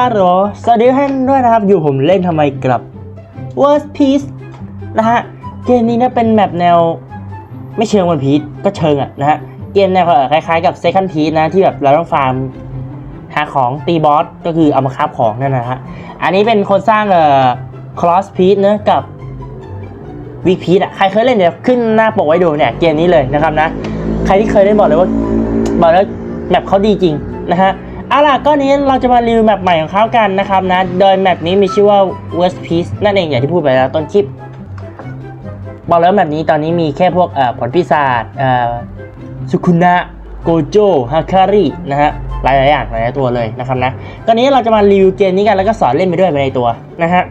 ฮัลโหลสวัสดีท่านด้วยนะครับ อยู่ผมเล่นทำไมกลับ Worst Piece นะฮะ เกมนี้นี่ยเป็นแมปแนว ไม่เชิงวันพีชก็เชิงอะนะฮะ เกมแนวคล้ายๆกับ Second Piece นะที่แบบเราต้องฟาร์มหาของตีบอสก็คือเอามาคาบของนั่นนะฮะ อันนี้เป็นคนสร้างเอ่อ Cross Piece เนอะกับวีพีอะใครเคยเล่นเดี๋ยวขึ้นหน้าปกไว้ดูเนี่ยเกมนี้เลยนะครับนะ ใครที่เคยเล่นบอกเลยว่าบอกแล้วแมปเขาดีจริงนะฮะ เอาล่ะก็นี้เราจะมารีวิวแมปใหม่ของเขากันนะครับนะ โดยแมปนี้มีชื่อว่า West Piece นั่นเองอย่างที่พูดไปแล้วต้นคลิป บอกแล้วแมปนี้ตอนนี้มีแค่พวกเอ่อผลปีศาจเอ่อสุคุนะโกโจฮาคารินะฮะหลายๆอย่างหลายตัวเลยนะครับนะก็นี้เราจะมารีวิวเกมนี้กันแล้วก็สอนเล่นไปด้วยไปในตัวนะฮะ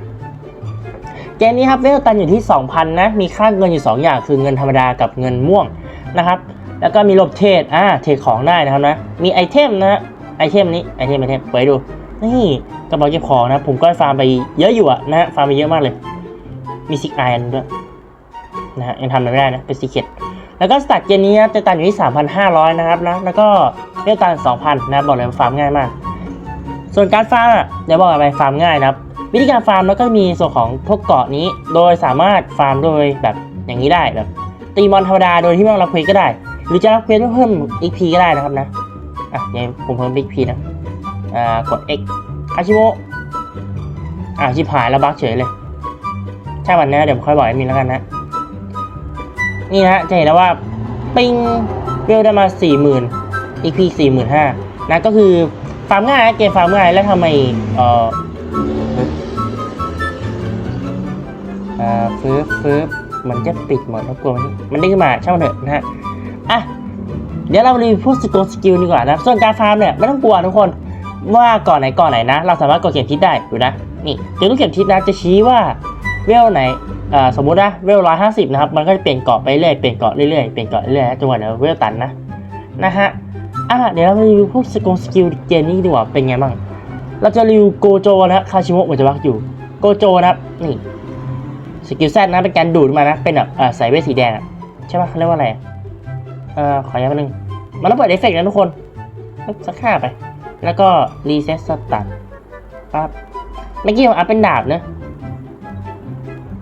เกมนี้ครับเวลตันอยู่ที่ 2,000 นะ มีค่าเงินอยู่ 2 อย่างคือเงินธรรมดากับเงินม่วงนะครับ แล้วก็มีลบเทรดอ่าเทรดของได้นะครับนะ มีไอเทมนะฮะ เทมนี้ไอเทมไอเทมเปิดดู นี่กระเป๋าเก็บของนะ ผมก็ฟาร์มไปเยอะอยู่อะนะฮะฟาร์มไปเยอะมากเลย มีซิกไออันด้วยนะฮะยังทำอะไรไม่ได้นะ เป็นซีเคดแล้วก็สตาร์เกมนี้นะจะตันอยู่ที่ 3,500 นะครับนะ แล้วก็เวลตัน2,000 นะบอกเลยฟาร์มง่ายมาก ส่วนการฟาร์มอะเดี๋ยวบอกอะไรฟาร์มง่ายนะครับ วิธีการฟาร์มแล้วก็มีส่วนของพวกเกาะนี้ โดยสามารถฟาร์มโดยแบบอย่างนี้ได้แบบตีมอนธรรมดาโดยที่ไม่ต้องรับเควสก็ได้ หรือจะรับเควสเพื่อเพิ่ม XP ก็ได้นะครับนะ อะเดี๋ยผมเพิ่ม XP นะ อ่า กด X อาชิโมอะชิบหายแล้วบักเฉยเลยใช่วันนี้เดี๋ยวผมค่อยบอกให้มีแล้วกันนะ นี่นะฮะ จะเห็นแล้วว่า ปิงเวลได้มา40,000 XP 45,000นะก็คือฟาร์มง่ายเกมฟาร์มง่ายแล้วทำไมเอ่ออ่าฟื้บฟื้บมันจะปิดหมดแล้วกลัวมันมันได้ขึ้นมาช่างมันเถอะนะฮะ อะ เดี๋ยวเรามารีวิวพวกสกิลสกิลดีกว่านะส่วนการฟาร์มเนี่ยไม่ต้องกลัวทุกคนว่าก่อนไหนก่อนไหนนะ เราสามารถกดเข็มทิศได้ดูนะนี่ตัวลูกเข็มทิศนะจะชี้ว่าเวลไหนอ่าสมมุตินะเวลร้อยห้าสิบนะครับมันก็จะเปลี่ยนเกาะไปเรื่อยเปลี่ยนเกาะเรื่อยเปลี่ยนเกาะเรื่อยจนกว่าเดี๋ยวเวลตันนะนะฮะอะเดี๋ยวเรามารีวิวพวกสกิลสกิลเกมนี้ดีกว่าเป็นไงบ้างเราจะรีวิวโกโจนะคาชิโมะเหมือนจะวักอยู่โกโจนะครับนี่สกิลแซดนะเป็นการดูดมานะเป็นแบบเอ่อใส่เวทสีแดงใช่ปะเขาเรียกว่าอะไรเอ่อขอย้ำนิดนึง มันต้องเปิดเอฟเฟกต์นะทุกคนสักห้าไป แล้วก็รีเซ็ตสตาร์ทปั๊บเมื่อกี้ผมอัพเป็นดาบเนอะ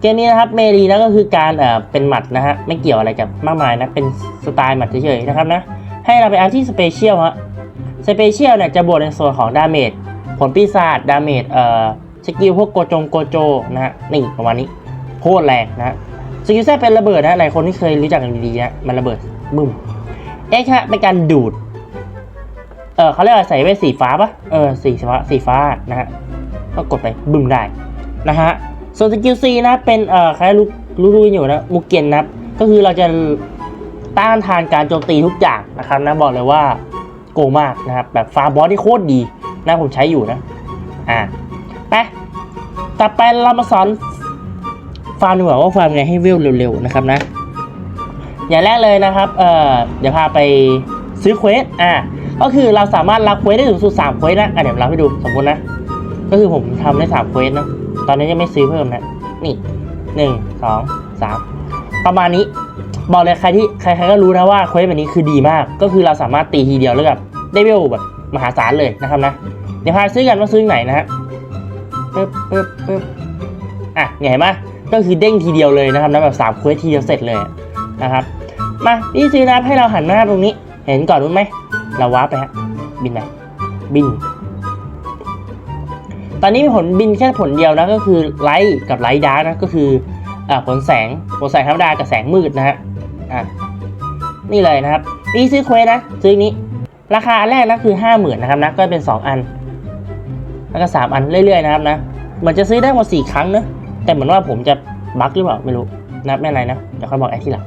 เกมนี้นะครับเมรีนะก็คือการเอ่อเป็นหมัดนะฮะไม่เกี่ยวอะไรกับมากมายนะเป็นสไตล์หมัดเฉยๆนะครับนะให้เราไปอัพที่สเปเชียลฮะสเปเชียลเนี่ยจะบวกในส่วนของดาเมจผลปีศาจดาเมจเอ่อสกิลพวกโกจงโกโจนะฮะนี่ประมาณนี้โคตรแรงนะสกิลแซดเป็นระเบิดนะหลายคนที่เคยรู้จักกันดีๆนะมันระเบิดบึ้ม เอ็กซ์ฮะเป็นการดูด เออเขาเรียกว่าใส่เวทสีฟ้าปะเออสีฟ้าสีฟ้านะฮะก็กดไปบึ้มได้นะฮะส่วนสกิลซีนะเป็นเอ่อใครรู้รู้รู้อยู่นะมุกเกนนะก็คือเราจะต้านทานการโจมตีทุกอย่างนะครับนะบอกเลยว่าโกมากนะครับแบบฟาบอสที่โคตรดีนะผมใช้อยู่นะอ่าไปต่อไปเรามาสอนฟาร์มดีกว่าว่าฟาร์มไงให้เวลเร็วๆนะครับนะ อย่างแรกเลยนะครับ เอ่อ เดี๋ยวพาไปซื้อเควส อ่าก็คือเราสามารถรับเควสได้ถึงสุดสามเควสนะ อะเดี๋ยวรับให้ดูสมมตินะ ก็คือผมทำได้สามเควสเนะตอนนี้ยังไม่ซื้อเพิ่มนะ นี่หนึ่งสองสามประมาณนี้ บอกเลยใครที่ใครๆก็รู้นะว่าเควสแบบนี้คือดีมาก ก็คือเราสามารถตีทีเดียวแล้วกับได้เวลแบบมหาศาลเลยนะครับนะ เดี๋ยวพาซื้อกันว่าซื้อไหนนะฮะปึ๊บปึ๊บปึ๊บอะเห็นไหมก็คือเด้งทีเดียวเลยนะครับนะแบบสามเควสทีเดียวเสร็จเลยนะครับ มาพี่ซื้อนะครับให้เราหันหน้าตรงนี้ เห็นก่อนรู้ไหมเราวาร์ปไปฮะบินไหนบิน ตอนนี้มีผลบินแค่ผลเดียวนะก็คือไลท์กับไลท์ดาร์กนะก็คืออผลแสงผลแสงธรรมดากับแสงมืดนะฮะอ่านี่เลยนะครับนี่ซื้อเควสนะซื้อนี้ ราคาอันแรกนะคือห้าหมื่นนะครับนะก็เป็นสองอัน แล้วก็สามอันเรื่อยๆนะครับนะเหมือนจะซื้อได้หมดสี่ครั้งเนอะแต่เหมือนว่าผมจะบั๊กหรือเปล่าไม่รู้นะไม่อะไรนะเดี๋ยวค่อยบอกไอ้ที่หลัง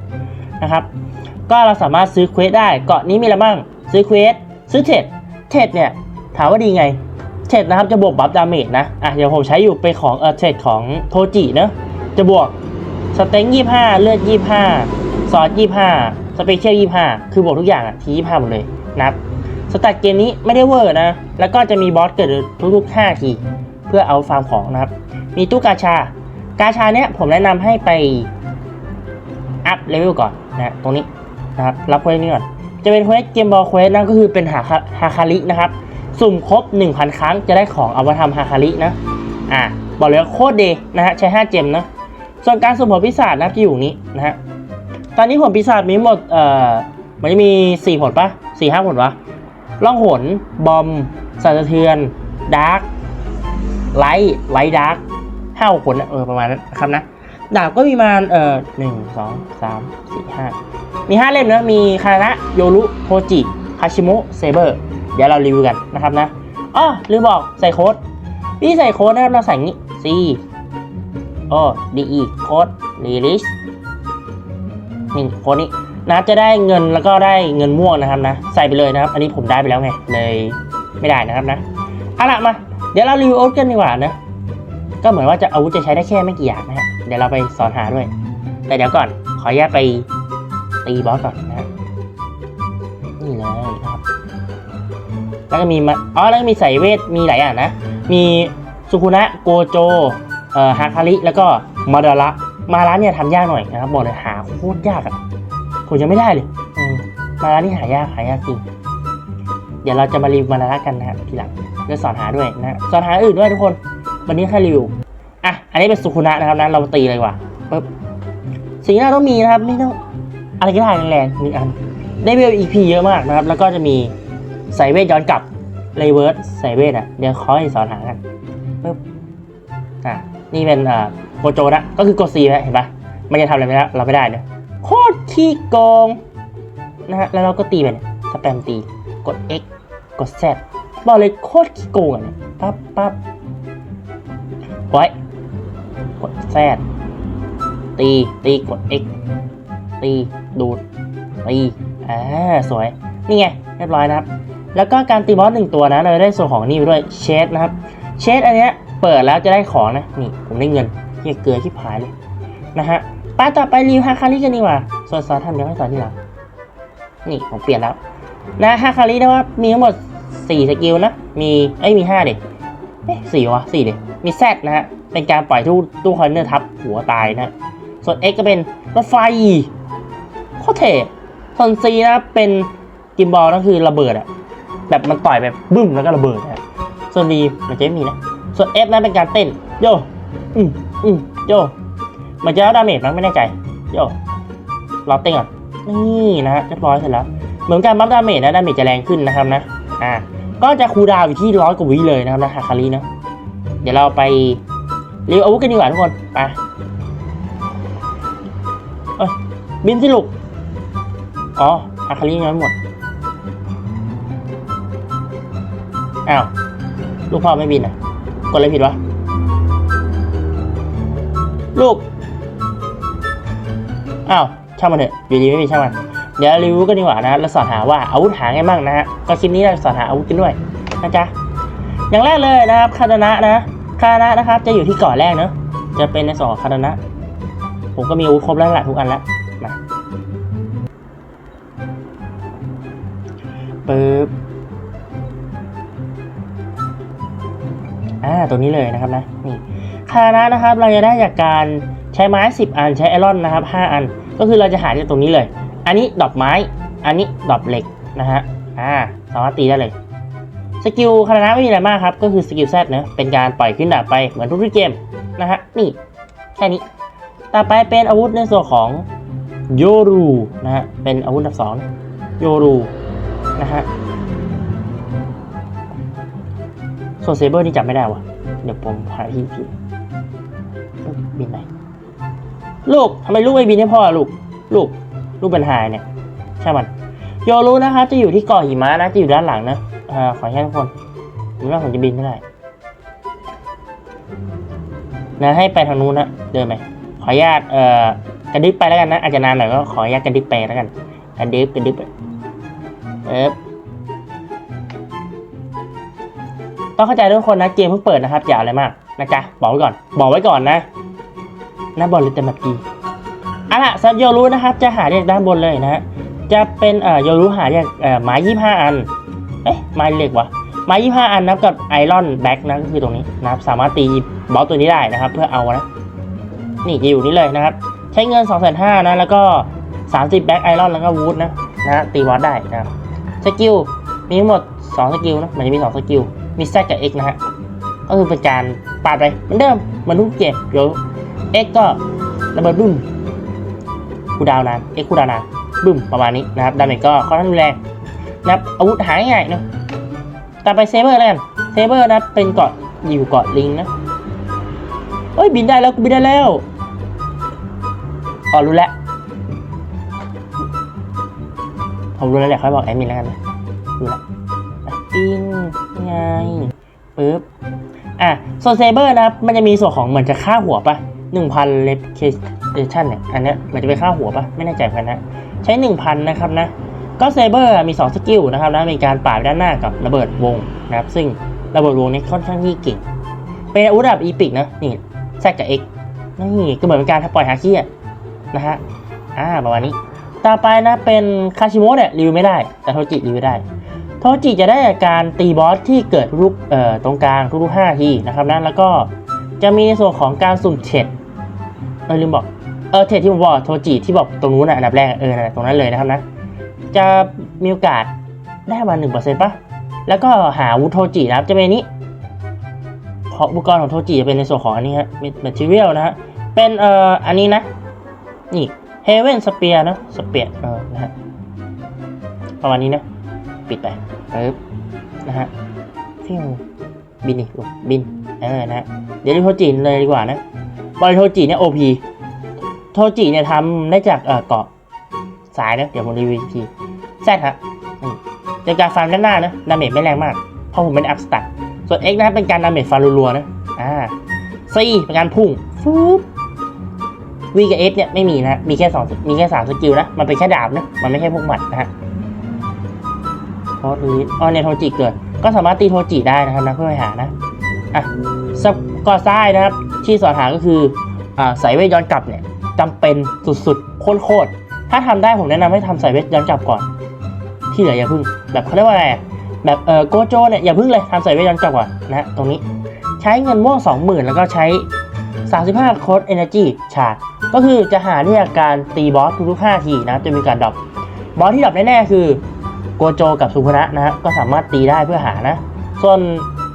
นะครับ ก็เราสามารถซื้อเควสได้ เกาะนี้มีอะไรบ้าง ซื้อเควส ซื้อเทรด เทรดเนี่ยถามว่าดีไง เทรดนะครับจะบวกบัฟดาเมจนะ อะเดี๋ยวผมใช้อยู่เป็นของเออเทรดของโทจิเนะจะบวกสเต็งยี่ห้าเลือดยี่ห้าซอสยี่ห้าสเปเชียลยี่ห้าคือบวกทุกอย่างอะทียี่ห้าหมดเลยนะครับสแตทเกมนี้ไม่ได้เวอร์นะ แล้วก็จะมีบอสเกิดทุกๆ5ทีเพื่อเอาฟาร์มของนะครับ มีตู้กาชา กาชาเนี้ยผมแนะนำให้ไปอัพเลเวลก่อน นะตรงนี้นะครับรับเควสนี้ก่อนจะเป็นเควสเกมบอลเควสนั่นก็คือเป็นหาคาฮาคารินะครับสุ่มครบ 1,000 ครั้งจะได้ของเอามาทำฮาคารินะอะบอกเลยว่าโคตรเดนะฮะใช้ 5 เจมนะส่วนการสุ่มผลพิศาจนะครับจะอยู่นี้นะฮะตอนนี้ผลปีศาจมีหมดเอ่อมันจะมี 4 ผลปะสี่ห้าผลวะล่องหนบอมสั่นสะเทือนดาร์กไลท์ไลท์ดาร์กห้าผลนะเออประมาณนั้นครับนะ ดาบก็มีมาเอ่อหนึ่งสองสามสี่ห้ามีห้าเล่มนะมีคาระโยรุโทจิคาชิโมเซเบอร์เดี๋ยวเรารีวิวกันนะครับนะอ๋อลืมบอกใส่โค้ดพี่ใส่โค้ดนะครับเราใส่งี้ C O D E โค้ด release นี่โค้ดนี้นะจะได้เงินแล้วก็ได้เงินม่วงนะครับนะ ใส่ไปเลยนะครับ อันนี้ผมได้ไปแล้วไงเลยไม่ได้นะครับนะเอาละมา เดี๋ยวเรารีวิวอาวุธกันดีกว่านะ ก็เหมือนว่าจะอาวุธจะใช้ได้แค่ไม่กี่อย่างนะฮะ เดี๋ยวเราไปสอนหาด้วย แต่เดี๋ยวก่อน ขออนุญาตไปตีบอสก่อนนะ นี่เลยนะครับ แล้วก็มีมาอ๋อแล้วก็มีสายเวท มีหลายอย่างนะ มีสุคุนะ โกโจ เอ่อ ฮาคาริ แล้วก็มาดาระมาระเนี่ยทำยากหน่อยนะครับบอกเลยหาโคตรยากอะผมยังไม่ได้เลยมาระนี่หายากหายากจริง เดี๋ยวเราจะมารีวิวมาระกันนะทีหลังจะสอนหาด้วยนะฮะสอนหาอื่นด้วยทุกคน วันนี้แค่รีวิว อะ อันนี้เป็นสุคุนะนะครับนะเราตีเลยว่าปึ๊บสิ่งที่เราต้องมีนะครับไม่ต้องอะไรก็ได้แรงๆมีอัน ได้เวล EP เยอะมากนะครับ แล้วก็จะมีใส่เวทย้อนกลับเลเวิร์สใส่เวทอะ เดี๋ยวขอให้สอนหากันปึ๊บอะ นี่เป็นอ่าโกโจนะ ก็คือกด C นะเห็นปะมันจะทำอะไรไม่ได้เราไม่ได้เนี่ยโคตรขี้โกงนะฮะ แล้วเราก็ตีไปเนี่ยสแปมตี กด X กด Z บอกเลยโคตรขี้โกงอะเนี่ยปั๊บปั๊บไว้ ดแซดตี ตีกด X ตี ดูด ตีอ่าสวย นี่ไง เรียบร้อยนะครับ แล้วก็การตีบอสหนึ่งตัวนะ เราได้ส่วนของนี่ด้วยเชดนะครับ เชดอันเนี้ยเปิดแล้วจะได้ของนะ นี่ ผมได้เงินเฮียเกลือที่ผายเลย นะฮะไปต่อไปรีวิวฮาคาริกันดีกว่า ส่วนซอสทำเดี๋ยวให้สอนที่หลัง นี่ผมเปลี่ยนแล้ว นะฮาคารินะว่ามีทั้งหมด 4 สกิลนะ มี เอ้ย มี 5เด็เอ๊ะสี่วะสี่เด็มี Z นะฮะ เป็นการปล่อยตู้ตู้คอนเนอร์ทับหัวตายนะ ส่วน X ก็เป็นรถไฟโคตรเท่ส่วน C นะเป็นกิมบอลนั่นคือระเบิดอะแบบมันต่อยแบบบึ้มแล้วก็ระเบิดนะส่วน D มันจะไม่มีนะ ส่วน F นั้นเป็นการเต้นโยอืมอืมโยมันจะเอาดาเมจมั้งไม่แน่ใจโยรอเต้นก่อนนี่นะฮะเรียบร้อยเสร็จแล้ว เหมือนการบัฟดาเมจนะดาเมจจะแรงขึ้นนะครับนะอ่าก็จะคูลดาวอยู่ที่ร้อยกว่าวิเลยนะครับนะฮาคารินะเดี๋ยวเราไป รีวิวอาวุธกันดีกว่าทุกคนไปเอ้ยบินสิลูกอ๋อฮาคาริยังไม่หมด อ้าว ลูกพ่อไม่บินอะ กดอะไรผิดวะ ลูก อ้าว ช่างมันเถอะ อยู่ดีไม่มีช่างมัน เดี๋ยวรีวิวกันดีกว่านะ แล้วสอนหาว่าอาวุธหาไงบ้างนะฮะ ก็คลิปนี้เราสอนหาอาวุธกันด้วยนะจ๊ะ อย่างแรกเลยนะครับคาตานะนะ คาตานะนะครับ จะอยู่ที่เกาะแรกเนอะจะเป็นในสองคาตานะผมก็มีอาวุธครบแล้วแหละทุกอันล้วมาปึ๊บอ่าตัวนี้เลยนะครับนะนี่คาตานะนะครับเราจะได้จากการใช้ไม้ 10 อันใช้ไอรอนนะครับ 5 อัน ก็คือเราจะหาจากตรงนี้เลย อันนี้ดอกไม้ อันนี้ดอกเหล็กนะฮะอ่าสามารถตีได้เลย สกิลคารานะไม่มีอะไรมากครับ ก็คือสกิลแซดนะเป็นการปล่อยขึ้นดาบไปเหมือนทุกๆเกมนะฮะนี่แค่นี้ ต่อไปเป็นอาวุธในส่วนของโยรูนะฮะเป็นอาวุธดับสองโยรูนะฮะส่วนเซเบอร์นี่จับไม่ได้วะเดี๋ยวผมหาที่ผิดบินไหนลูกทำไมลูกไม่บินให้พ่อลูก ลูก ลูกเป็นหายเนี่ย ใช่มันโยรูนะครับจะอยู่ที่เกาะหิมะนะจะอยู่ด้านหลังนะ อ่าขออนุญาตทุกคนผมว่าผมจะบินไม่ได้นะให้ไปทางนู้นนะเดินไหมขออนุญาตเอ่อกระดิบไปแล้วกันนะอาจจะนานหน่อยก็ขออนุญาตกระดิบไปแล้วกันกระดิบกระดิบเอ๊บต้องเข้าใจทุกคนนะเกมเพิ่งเปิดนะครับอย่าอะไรมากนะจ๊ะบอกไว้ก่อน บอกไว้ก่อนนะนะบอลเลยเต็มแบบดีเอาล่ะซับโยรู้นะครับ จะหาเรียกด้านบนเลยนะฮะจะเป็นเอ่อโยรู้หาจากเอ่อไม้ยี่ห้าอัน เอ๊ะไม้เล็กวะไม้ยี่ห้าอันนับกับไอรอนแบ็กนะก็คือตรงนี้นะครับสามารถตีบอสตัวนี้ได้นะครับ เพื่อเอานะนี่จะอยู่นี่เลยนะครับ ใช้เงิน 2 5 0 0 0นะแล้วก็ 30แบ็กไอรอนแล้วก็วูดนะนะตีบอสได้นะครับสกิลมีทั้งหมดสองสกิลนะมันจะมีสองสกิล มี Z กับ X นะฮะก็คือเป็นการปาดไปเหมือนเดิมเหมันทุกเกมเดี๋ยว X ก็ระเบิดบึ้มคูดาวน์นาน X คูดาวน์นานบึ้มประมาณนี้นะครับดาเมจก็ค่อนข้างรุนแรง นะครับอาวุธหายง่ายเนอะต่อไปเซเบอร์แล้วกันเซเบอร์นะเป็นเกาะอยู่เกาะลิงนะเอ้ยบินได้แล้วกูบินได้แล้วอ๋อรู้แล้วผมรู้แล้วแหละเขาบอกแอดมินแล้วกันนะรู้แล้วอะบินยังไงปึ๊บอะโซนเซเบอร์นะครับมันจะมีส่วนของเหมือนจะค่าหัวปะหนึ่งพันเลฟเคชั่นเนี่ยอันเนี้ยเหมันจะเป็นค่าหัวปะไม่แน่ใจเหมือนกันนะ ใช้1,000นะครับนะ ก็เซเบอร์มี 2 สกิลนะครับนะมีการปาดด้านหน้ากับระเบิดวงนะครับ ซึ่งระเบิดวงนี้ค่อนข้างที่เก่ง เป็นอาวุธแบบอีพิกนะนี่แซกกับ X นี่ก็เหมือนเป็นการปล่อยฮาคิอะนะฮะอ่าประมาณนี้ ต่อไปนะเป็นคาชิโมะเนี่ยรีวิวไม่ได้ แต่โทจิรีวิวได้โทจิจะได้จาการตีบอสที่เกิดรูปเอ่อตรงกลางทุกๆ5ทีนะครับนะแล้วก็จะมีในส่วนของการสุ่มเฉดเออลืมบอกเออเทรดที่ผมบอกโทจิที่บอกตรงนู้นน่ะอันดับแรกเออนะตรงนั้นเลยนะครับนะ จะมีโอกาสได้มาหนึ่งเปอร์เซ็นต์ป่ะแล้วก็หาวุโทจินะครับจะเป็นนี้ของอุปกรณ์ของโทจิจะเป็นในส่วนของอันนี้ฮะแมทเทียลนะฮะ เป็นเอ่ออันนี้นะ นี่เฮเวนสเปียนะสเปียเออนะฮะประมาณนี้นะ ปิดไปปึ๊บนะฮะฟิวบินนี่ลูกบินเออนะฮะเดี๋ยวดูโทจิเลยดีกว่านะบอลโทจิเนี่ยโอพีโทจิเนี่ยทำได้จากเอ่อเกาะ สายนะ เดี๋ยวผมรีวิวอีกทีแซดฮะอืมจาการฟาร์มด้านหน้านะดาเมจไม่แรงมาก เพราะผมเป็นอัพสตัดส่วน X นะเป็นการดาเมจฟารัวๆนะ อ่า C เป็นการพุ่งฟึบ V กับ S เนี่ยไม่มีนะมีแค่สองมีแค่สามสกิลนะ มันเป็นแค่ดาบนะ มันไม่ใช่พวกหมัดนะฮะเพราะนี้อ๋อเนี่ยโทจิเกิด ก็สามารถตีโทจิได้นะครับนะเพื่อไปหานะ อะสกอร์ซ้ายนะครับ ที่สอนหาก็คือ อ่าสายเวทย้อนกลับเนี่ยจำเป็นสุดๆ โคตรๆ ถ้าทำได้ผมแนะนำให้ทำสายเวทย้อนกลับก่อน ที่เหลืออย่าพึ่ง แบบเขาเรียกว่าอะไร แบบเออโกโจเนี่ยอย่าพึ่งเลยทำสายเวทย้อนกลับก่อนนะฮะตรงนี้ใช้เงินม่วง20,000 แล้วก็ใช้ 35โค้ด Energy ชาร์จก็คือจะหาที่จากการตีบอสทุกๆ5ทีนะจะมีการดรอปบอสที่ดรอปแน่ๆคือโกโจกับสุภนะนะฮะก็สามารถตีได้เพื่อหานะ ส่วน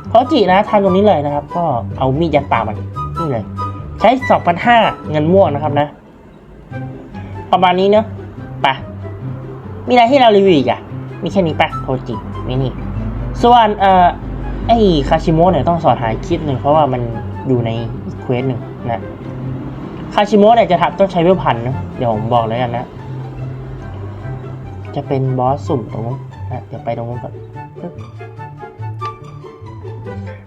โทจินะทำตรงนี้เลยนะครับ ก็เอามีดยัดปากมันนี่เลย ใช้ 2,500 เงินม่วงนะครับนะ ประมาณนี้เนอะปะมีอะไรให้เรารีวิวอีกอะมีแค่นี้ปะโทจิไมินี่ ส่วนเอ่อไอ้คาชิโมะเนี่ยต้องสอนหาคลิปหนึ่งเพราะว่ามันอยู่ในอีกเควสหนึ่งนะคาชิโมะเนี่ยจะทับต้องใช้เวลพันนะเดี๋ยวผมบอกเลยกันนะ จะเป็นบอสสุ่มตรงนู้นนะเดี๋ยวไปตรงนู้นก่อน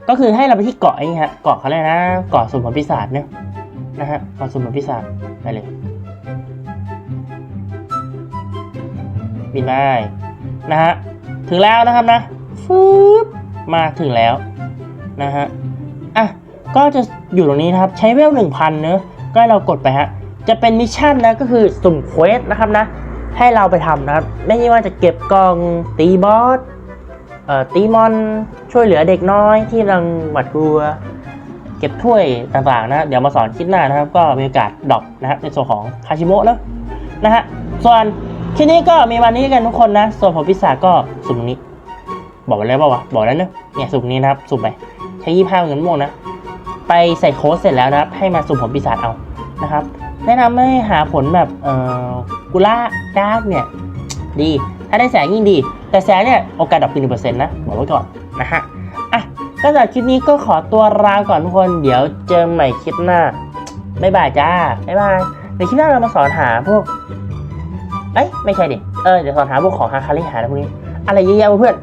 ก็คือให้เราไปที่เกาะไอ้นี่ฮะเกาะเขาเลยนะเกาะสุ่มผลปีศาจเนี่ยนะฮะเกาะสุ่มผลปีศาจไปเลย บินได้นะฮะถึงแล้วนะครับนะฟืบมาถึงแล้วนะฮะอะก็จะอยู่ตรงนี้นะครับใช้เวลหนึ่งพันเนอะก็ให้เรากดไปฮะจะเป็นมิชชั่นนะก็คือสุ่มเควสนะครับนะให้เราไปทำนะครับไม่ว่าจะเก็บกองตีบอสเอ่อตีมอนช่วยเหลือเด็กน้อยที่กำลังหวาดกลัว เก็บถ้วยต่างๆนะเดี๋ยวมาสอนคลิดหน้านะครับ ก็มีโอกาสดรอปนะครับในส่วนของคาชิโมะเนอะนะฮะส่วน คลิปนี้ก็มีวันนี้กันทุกคนนะ ส่วนของพิซาก็สุ่มนี้ บอกไปแล้วป่าวะบอกแล้วเนอะเนี่ยสุ่มนี้นะครับ สุ่มไป ใช้ยี่ห้าเงินม่วงนะ ไปใส่โค้ดเสร็จแล้วนะครับ ให้มาสุ่มผลปีศาเอานะครับ แนะนำให้หาผลแบบเอ่อกุล่าดาร์กเนี่ยดี ถ้าได้แสงยิ่งดี แต่แสงเนี่ยโอกาสดับคือหนึ่งเปอร์เซ็นต์นะ บอกไว้ก่อนนะฮะอะก็สำหรับคลิปนี้ก็ขอตัวลาก่อนทุกคน เดี๋ยวเจอใหม่คลิปหน้าบ๊ายบายจ้าบ๊ายบายในคลิปหน้าเรามาสอนหาพวก เอ้ยไม่ใช่ดิ เออเดี๋ยวสอนหาพวกของฮาคาริหาอะพวกนี้ อะไรเยอะแยะเพื่อน